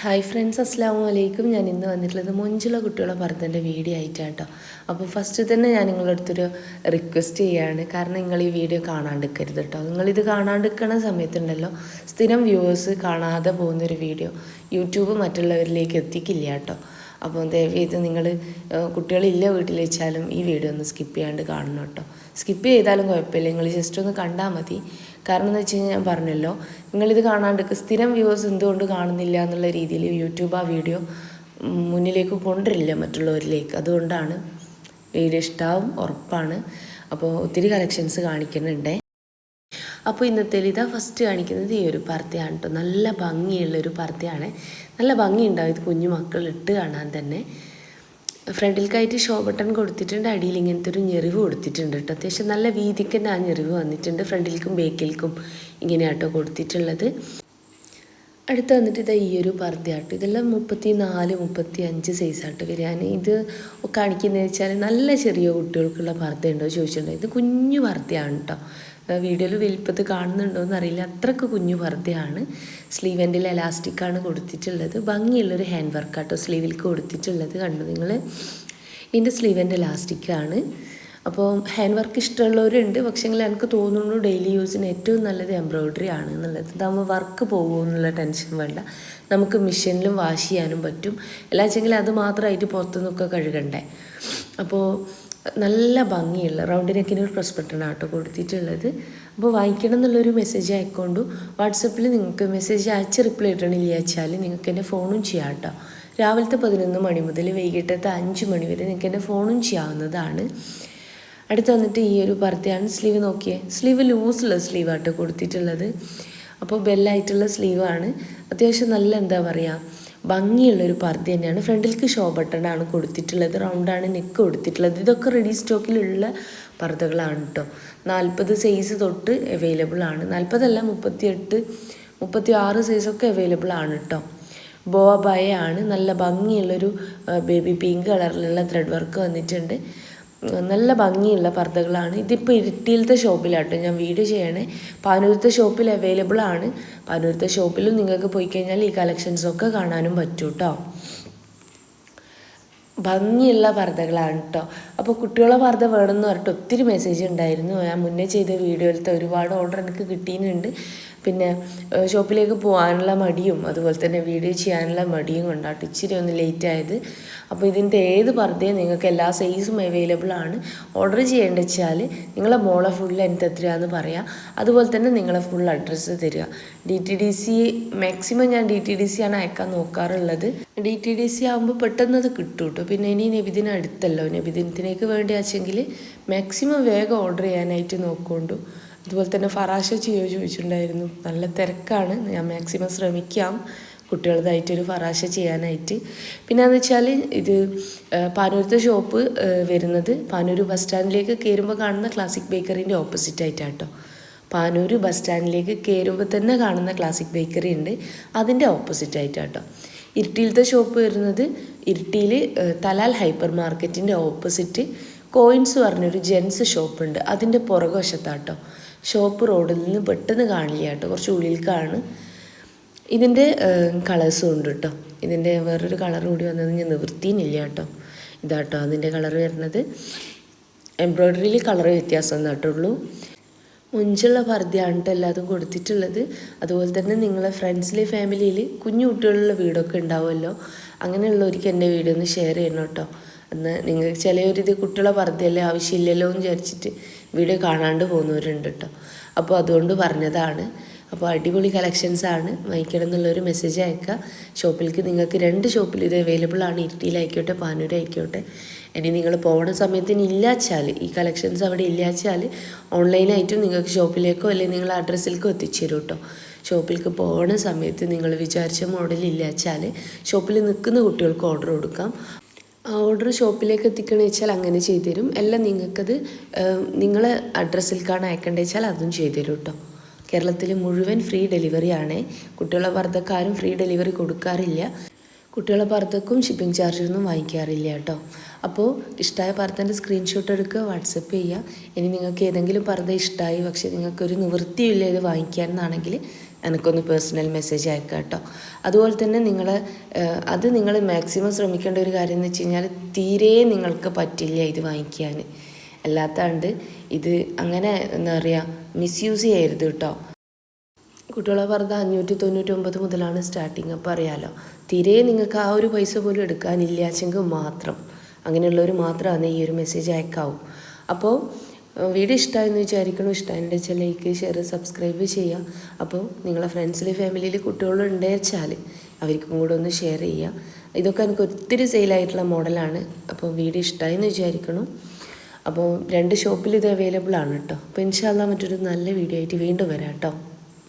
Hi friends അസ്സാം വലൈക്കും ഞാൻ ഇന്ന് വന്നിട്ടുള്ളത് മൊഞ്ചുള്ള കുട്ടികളെ പറഞ്ഞതിന്റെ വീഡിയോ ആയിട്ടാണ് കേട്ടോ അപ്പോൾ ഫസ്റ്റ് തന്നെ ഞാൻ നിങ്ങളുടെ അടുത്തൊരു റിക്വസ്റ്റ് ചെയ്യാണ്. കാരണം നിങ്ങൾ ഈ വീഡിയോ കാണാണ്ടിരിക്കരുത് കേട്ടോ നിങ്ങളിത് കാണാണ്ടിരിക്കണ സമയത്തുണ്ടല്ലോ സ്ഥിരം വ്യൂവേഴ്സ് കാണാതെ പോകുന്നൊരു വീഡിയോ യൂട്യൂബ് മറ്റുള്ളവരിലേക്ക് എത്തിക്കില്ല കേട്ടോ അപ്പോൾ ദയവേത് നിങ്ങൾ കുട്ടികളില്ല വീട്ടിൽ വെച്ചാലും ഈ വീഡിയോ ഒന്ന് സ്കിപ്പ് ചെയ്യാണ്ട് കാണണം കേട്ടോ. സ്കിപ്പ് ചെയ്താലും കുഴപ്പമില്ല. നിങ്ങൾ ജസ്റ്റ് ഒന്ന് കണ്ടാൽ മതി. കാരണം എന്ന് വെച്ച് കഴിഞ്ഞാൽ ഞാൻ പറഞ്ഞല്ലോ നിങ്ങളിത് കാണാണ്ട് സ്ഥിരം വ്യൂവേഴ്സ് എന്തുകൊണ്ട് കാണുന്നില്ല എന്നുള്ള രീതിയിൽ യൂട്യൂബ് ആ വീഡിയോ മുന്നിലേക്ക് കൊണ്ടുവരില്ല മറ്റുള്ളവരിലേക്ക്. അതുകൊണ്ടാണ് വീഡിയോ ഇഷ്ടാവും ഉറപ്പാണ്. അപ്പോൾ ഒത്തിരി കളക്ഷൻസ് കാണിക്കുന്നുണ്ടേ. അപ്പോൾ ഇന്നത്തെ ഇതാ ഫസ്റ്റ് കാണിക്കുന്നത് ഈ ഒരു പർദ്ദയാണ് കേട്ടോ നല്ല ഭംഗിയുള്ള ഒരു പർദ്ദയാണ് നല്ല ഭംഗിയുണ്ടാവും. ഇത് കുഞ്ഞു മക്കൾ ഇട്ട് കാണാൻ തന്നെ. ഫ്രണ്ടിൽക്കായിട്ട് ഷോ ബട്ടൺ കൊടുത്തിട്ടുണ്ട്. അടിയിൽ ഇങ്ങനത്തെ ഒരു ഞെറിവ് കൊടുത്തിട്ടുണ്ട് കേട്ടോ അത്യാവശ്യം നല്ല വീതിക്ക് തന്നെ ആ ഞെറിവ് വന്നിട്ടുണ്ട്. ഫ്രണ്ടിൽക്കും ബേക്കിലേക്കും ഇങ്ങനെയാട്ടോ കൊടുത്തിട്ടുള്ളത്. അടുത്ത് വന്നിട്ട് ഇതാ ഈ ഒരു പർദ്ദയാട്ടോ ഇതെല്ലാം മുപ്പത്തി നാല് മുപ്പത്തി അഞ്ച് സൈസായിട്ട് വരികയാണ് ഇത് കാണിക്കുന്നത് വെച്ചാൽ നല്ല ചെറിയ കുട്ടികൾക്കുള്ള പർദ്ദ ഉണ്ടോ ചോദിച്ചിട്ടുണ്ടോ ഇത് കുഞ്ഞു പർദ്ദയാണ് കേട്ടോ വീഡിയോയിൽ വലിപ്പത്ത് കാണുന്നുണ്ടോ എന്നറിയില്ല. അത്രയ്ക്ക് കുഞ്ഞു വെറുതെയാണ് സ്ലീവെന്റെ എലാസ്റ്റിക്കാണ് കൊടുത്തിട്ടുള്ളത്. ഭംഗിയുള്ളൊരു ഹാൻഡ് വർക്കാട്ടോ സ്ലീവിൽ കൊടുത്തിട്ടുള്ളത്. കണ്ടു നിങ്ങൾ ഇതിന്റെ സ്ലീവെന്റെ എലാസ്റ്റിക്കാണ് അപ്പോൾ ഹാൻഡ് വർക്ക് ഇഷ്ടമുള്ളവരുണ്ട്. പക്ഷേങ്കിൽ എനിക്ക് തോന്നുന്നു ഡെയിലി യൂസിന് ഏറ്റവും നല്ലത് എംബ്രോയ്ഡറി ആണ് എന്നുള്ളത്. നമ്മൾ വർക്ക് പോകുമോ എന്നുള്ള ടെൻഷൻ വേണ്ട. നമുക്ക് മെഷീനിലും വാഷ് ചെയ്യാനും പറ്റും. എല്ലാ വെച്ചെങ്കിൽ അത് മാത്രമായിട്ട് പുറത്തുനിന്നൊക്കെ കഴുകണ്ടേ. അപ്പോൾ നല്ല ഭംഗിയുള്ള റൗണ്ട് നെക്കിന് ഒരു പ്രസ് ബട്ടൺ ആട്ടോ കൊടുത്തിട്ടുള്ളത്. അപ്പോൾ വാങ്ങിക്കണം എന്നുള്ളൊരു മെസ്സേജ് അയക്കൊണ്ടു വാട്സപ്പിൽ നിങ്ങൾക്ക് മെസ്സേജ് അയച്ച് റിപ്ലൈ ഇട്ടണില്ല വെച്ചാൽ നിങ്ങൾക്ക് എന്റെ ഫോണും ചെയ്യാം കേട്ടോ രാവിലത്തെ പതിനൊന്ന് മണി മുതൽ വൈകിട്ടത്തെ അഞ്ച് മണി വരെ നിങ്ങൾക്ക് എന്റെ ഫോണും ചെയ്യാവുന്നതാണ്. അടുത്ത് വന്നിട്ട് ഈ ഒരു പർദ്ദയാണ് സ്ലീവ് നോക്കിയേ. സ്ലീവ് ലൂസുള്ള സ്ലീവ് ആട്ടോ കൊടുത്തിട്ടുള്ളത്. അപ്പോൾ ബെല്ലായിട്ടുള്ള സ്ലീവാണ് അത്യാവശ്യം നല്ല എന്താ പറയുക ഭംഗിയുള്ളൊരു പർദ്ദ തന്നെയാണ്. ഫ്രണ്ടിലേക്ക് ഷോ ബട്ടണാണ് കൊടുത്തിട്ടുള്ളത്. റൗണ്ടാണ് നെക്ക് കൊടുത്തിട്ടുള്ളത്. ഇതൊക്കെ റെഡി സ്റ്റോക്കിലുള്ള പർദ്ദകളാണ് കേട്ടോ നാൽപ്പത് സൈസ് തൊട്ട് അവൈലബിൾ ആണ്. നാൽപ്പതല്ല മുപ്പത്തിയെട്ട് മുപ്പത്തി ആറ് സൈസൊക്കെ അവൈലബിൾ ആണ് കേട്ടോ ബോബായ ആണ്. നല്ല ഭംഗിയുള്ളൊരു ബേബി പിങ്ക് കളറിലുള്ള ത്രെഡ് വർക്ക് വന്നിട്ടുണ്ട്. നല്ല ഭംഗിയുള്ള പർദ്ദകളാണ്. ഇതിപ്പോൾ ഇരിട്ടിയിലത്തെ ഷോപ്പിലാട്ടോ ഞാൻ വീഡിയോ ചെയ്യണേ. പാനൂരത്തെ ഷോപ്പിൽ അവൈലബിൾ ആണ്. പാനൂരത്തെ ഷോപ്പിലും നിങ്ങൾക്ക് പോയി കഴിഞ്ഞാൽ ഈ കളക്ഷൻസൊക്കെ കാണാനും പറ്റും കേട്ടോ ഭംഗിയുള്ള പർദ്ദകളാണ് കേട്ടോ അപ്പോൾ കുട്ടികളെ പർദ്ദ വേണമെന്ന് പറഞ്ഞിട്ട് ഒത്തിരി മെസ്സേജ് ഉണ്ടായിരുന്നു. ഞാൻ മുന്നേ ചെയ്ത വീഡിയോയിലത്തെ ഒരുപാട് ഓർഡർ എനിക്ക് കിട്ടിയിട്ടുണ്ട്. പിന്നെ ഷോപ്പിലേക്ക് പോകാനുള്ള മടിയും അതുപോലെ തന്നെ വീഡിയോ ചെയ്യാനുള്ള മടിയും കൊണ്ടാണ് ഇച്ചിരി ഒന്ന് ലേറ്റ് ആയത്. അപ്പോൾ ഇതിന്റെ ഏത് പർദ്ദയും നിങ്ങൾക്ക് എല്ലാ സൈസും അവൈലബിൾ ആണ്. ഓർഡർ ചെയ്യേണ്ട വെച്ചാൽ നിങ്ങളെ മോളെ ഫുൾ ലെങ്ത് എത്രയാന്ന് പറയാം. അതുപോലെ തന്നെ നിങ്ങളെ ഫുൾ അഡ്രസ്സ് തരിക. D T D C maximum ഞാൻ ഡി ടി ഡി സി ആണ് അയക്കാൻ നോക്കാറുള്ളത്. ഡി ടി ഡി സി ആകുമ്പോൾ പെട്ടെന്ന് അത് കിട്ടും കേട്ടോ പിന്നെ ഇനി നബിദിന അടുത്തല്ലോ. നബിദിനത്തിനേക്ക് വേണ്ടി ആച്ചെങ്കിൽ മാക്സിമം വേഗം ഓർഡർ ചെയ്യാനായിട്ട് നോക്കൊണ്ടു അതുപോലെ തന്നെ ഫറാശ ചെയ്യോ ചോദിച്ചിട്ടുണ്ടായിരുന്നു. നല്ല തിരക്കാണ്. ഞാൻ മാക്സിമം ശ്രമിക്കാം. കുട്ടികളതായിട്ടൊരു ഫറാശ ചെയ്യാനായിട്ട്. പിന്നെ എന്ന് വെച്ചാൽ ഇത് പാനൂരത്തെ ഷോപ്പ് വരുന്നത് പാനൂർ ബസ് സ്റ്റാൻഡിലേക്ക് കയറുമ്പോൾ കാണുന്ന ക്ലാസിക് ബേക്കറിന്റെ ഓപ്പോസിറ്റ് ആയിട്ടാണ് കേട്ടോ പാനൂർ ബസ് സ്റ്റാൻഡിലേക്ക് കയറുമ്പോൾ തന്നെ കാണുന്ന ക്ലാസിക് ബേക്കറി ഉണ്ട്. അതിന്റെ ഓപ്പോസിറ്റ് ആയിട്ടാണ് കേട്ടോ ഇരിട്ടിയിലത്തെ ഷോപ്പ് വരുന്നത് ഇരിട്ടിയിൽ തലാൽ ഹൈപ്പർ മാർക്കറ്റിന്റെ ഓപ്പോസിറ്റ് കോയിൻസ് പറഞ്ഞൊരു ജെൻസ് ഷോപ്പുണ്ട് അതിന്റെ പുറകുവശത്താട്ടോ. ഷോപ്പ് റോഡിൽ നിന്ന് പെട്ടെന്ന് കാണില്ല കേട്ടോ കുറച്ച് ഉള്ളിലേക്കാണ് ഇതിന്റെ കളേഴ്സും ഉണ്ട് കേട്ടോ ഇതിന്റെ വേറൊരു കളർ കൂടി വന്നത് ഞാൻ നിവൃത്തിയില്ല കേട്ടോ ഇതാട്ടോ അതിന്റെ കളർ വരുന്നത്. എംബ്രോയ്ഡറിയിൽ കളർ വ്യത്യാസം നട്ടുള്ളൂ മുഞ്ചുള്ള പർദ്ദയാണ് കേട്ടോ എല്ലാതും കൊടുത്തിട്ടുള്ളത്. അതുപോലെ തന്നെ നിങ്ങളെ ഫ്രണ്ട്സിലെ ഫാമിലിയിൽ കുഞ്ഞു കുട്ടികളുള്ള വീടൊക്കെ ഉണ്ടാവുമല്ലോ. അങ്ങനെയുള്ളവർക്ക് എന്റെ വീഡിയോ ഒന്ന് ഷെയർ ചെയ്യണം കേട്ടോ അന്ന് നിങ്ങൾ ചിലവരിത് കുട്ടികളെ പർദ്ദയല്ലേ ആവശ്യമില്ലല്ലോ എന്ന് വിചാരിച്ചിട്ട് വീഡിയോ കാണാണ്ട് പോകുന്നവരുണ്ട് കേട്ടോ അപ്പോൾ അതുകൊണ്ട് പറഞ്ഞതാണ്. അപ്പോൾ അടിപൊളി കളക്ഷൻസ് ആണ്. വാങ്ങിക്കണം എന്നുള്ളൊരു മെസ്സേജ് അയക്കുക. ഷോപ്പിലേക്ക് നിങ്ങൾക്ക് രണ്ട് ഷോപ്പിൽ ഇത് അവൈലബിൾ ആണ്. ഇരിട്ടിയിലായിക്കോട്ടെ പാനൂരായിക്കോട്ടെ ഇനി നിങ്ങൾ പോകുന്ന സമയത്തിന് ഇല്ലാച്ചാൽ ഈ കളക്ഷൻസ് അവിടെ ഇല്ലാച്ചാൽ ഓൺലൈനായിട്ടും നിങ്ങൾക്ക് ഷോപ്പിലേക്കോ അല്ലെങ്കിൽ നിങ്ങളുടെ അഡ്രസ്സിലേക്കോ എത്തിച്ചു തരും കേട്ടോ. ഷോപ്പിലേക്ക് പോകുന്ന സമയത്ത് നിങ്ങൾ വിചാരിച്ച മോഡൽ ഇല്ലാച്ചാൽ ഷോപ്പിൽ നിൽക്കുന്ന കുട്ടികൾക്ക് ഓർഡർ കൊടുക്കാം. ഓർഡർ ഷോപ്പിലേക്ക് എത്തിക്കണ വെച്ചാൽ അങ്ങനെ ചെയ്തു തരും. എല്ലാം നിങ്ങൾക്കത് നിങ്ങളെ അഡ്രസ്സിലേക്കാണ് അയക്കേണ്ടത് വെച്ചാൽ അതും ചെയ്തു തരും കേട്ടോ. കേരളത്തിൽ മുഴുവൻ ഫ്രീ ഡെലിവറി ആണ്. കുട്ടികളെ വർദ്ധക്കാരും ഫ്രീ ഡെലിവറി കൊടുക്കാറില്ല. കുട്ടികളെ പർദ്ധക്കും ഷിപ്പിംഗ് ചാർജൊന്നും വാങ്ങിക്കാറില്ല കേട്ടോ. അപ്പോൾ ഇഷ്ടമായ പർദ്ധന്റെ സ്ക്രീൻഷോട്ട് എടുക്കുക വാട്സപ്പ് ചെയ്യുക. ഇനി നിങ്ങൾക്ക് ഏതെങ്കിലും പർദ്ധ ഇഷ്ടമായി പക്ഷേ നിങ്ങൾക്കൊരു നിവൃത്തിയില്ല ഇത് വാങ്ങിക്കാനെന്നാണെങ്കിൽ എനിക്കൊന്ന് പേഴ്സണൽ മെസ്സേജ് അയക്കുക കേട്ടോ. അതുപോലെ തന്നെ നിങ്ങൾ അത് നിങ്ങൾ മാക്സിമം ശ്രമിക്കേണ്ട ഒരു കാര്യം എന്ന് വെച്ച് കഴിഞ്ഞാൽ തീരെ നിങ്ങൾക്ക് പറ്റില്ല ഇത് വാങ്ങിക്കാൻ. അല്ലാത്തതുകൊണ്ട് ഇത് അങ്ങനെ എന്താ പറയുക മിസ്യൂസ് ചെയ്യരുത് കേട്ടോ കുട്ടികളെ പറഞ്ഞ അഞ്ഞൂറ്റി തൊണ്ണൂറ്റൊമ്പത് മുതലാണ് സ്റ്റാർട്ടിങ് അപ്പോൾ അറിയാലോ. തീരെ നിങ്ങൾക്ക് ആ ഒരു പൈസ പോലും എടുക്കാനില്ലാച്ചെങ്കിൽ മാത്രം. അങ്ങനെയുള്ളവർ മാത്രമാണ് ഈ ഒരു മെസ്സേജ് അയക്കാവും. അപ്പോൾ വീഡിയോ ഇഷ്ടമായെന്ന് വിചാരിക്കണം? ഇഷ്ടമായെന്ന് വെച്ചാൽ ലൈക്ക് ഷെയർ സബ്സ്ക്രൈബ് ചെയ്യുക. അപ്പോൾ നിങ്ങളെ ഫ്രണ്ട്സിൽ ഫാമിലിയിൽ കുട്ടികളുണ്ടേ വെച്ചാൽ അവർക്കും കൂടെ ഒന്ന് ഷെയർ ചെയ്യുക. ഇതൊക്കെ എനിക്ക് ഒത്തിരി സെയിലായിട്ടുള്ള മോഡലാണ് അപ്പോൾ വീഡിയോ ഇഷ്ടമായെന്ന് വിചാരിക്കണം? അപ്പോൾ രണ്ട് ഷോപ്പിൽ ഇത് അവൈലബിൾ ആണ് കേട്ടോ. അപ്പോൾ ഇൻഷാല്ല മറ്റൊരു നല്ല വീഡിയോ ആയിട്ട് വീണ്ടും വരാം കേട്ടോ.